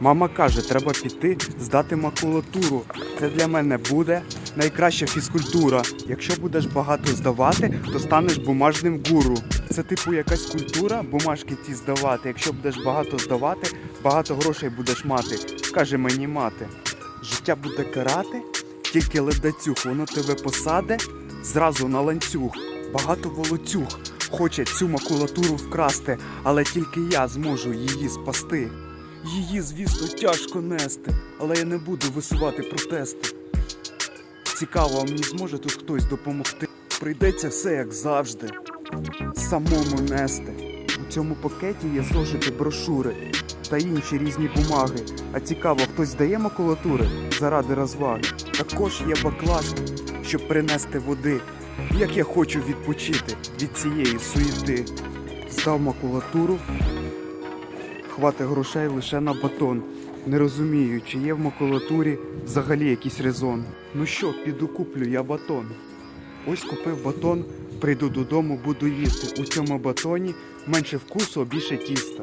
Мама каже, треба піти здати макулатуру. Це для мене буде найкраща фізкультура. Якщо будеш багато здавати, то станеш бумажним гуру. Це типу якась культура, бумажки ці здавати. Якщо будеш багато здавати, багато грошей будеш мати. Каже мені мати. Життя буде карати, тільки ледацюг, воно тебе посаде зразу на ланцюг. Багато волоцюг хоче цю макулатуру вкрасти, але тільки я зможу її спасти. Її, звісно, тяжко нести, але я не буду висувати протести. Цікаво, а мені зможе тут хтось допомогти. Прийдеться все як завжди. Самому нести. У цьому пакеті є зошити брошури та інші різні бумаги. А цікаво, хтось здає макулатури заради розваги. Також є баклажки, щоб принести води. Як я хочу відпочити від цієї суєти. Здав макулатуру, хватить грошей лише на батон. Не розумію, чи є в макулатурі взагалі якийсь резон. Ну що, піду куплю я батон. Ось купив батон, прийду додому, буду їсти. У цьому батоні менше вкусу, а більше тіста.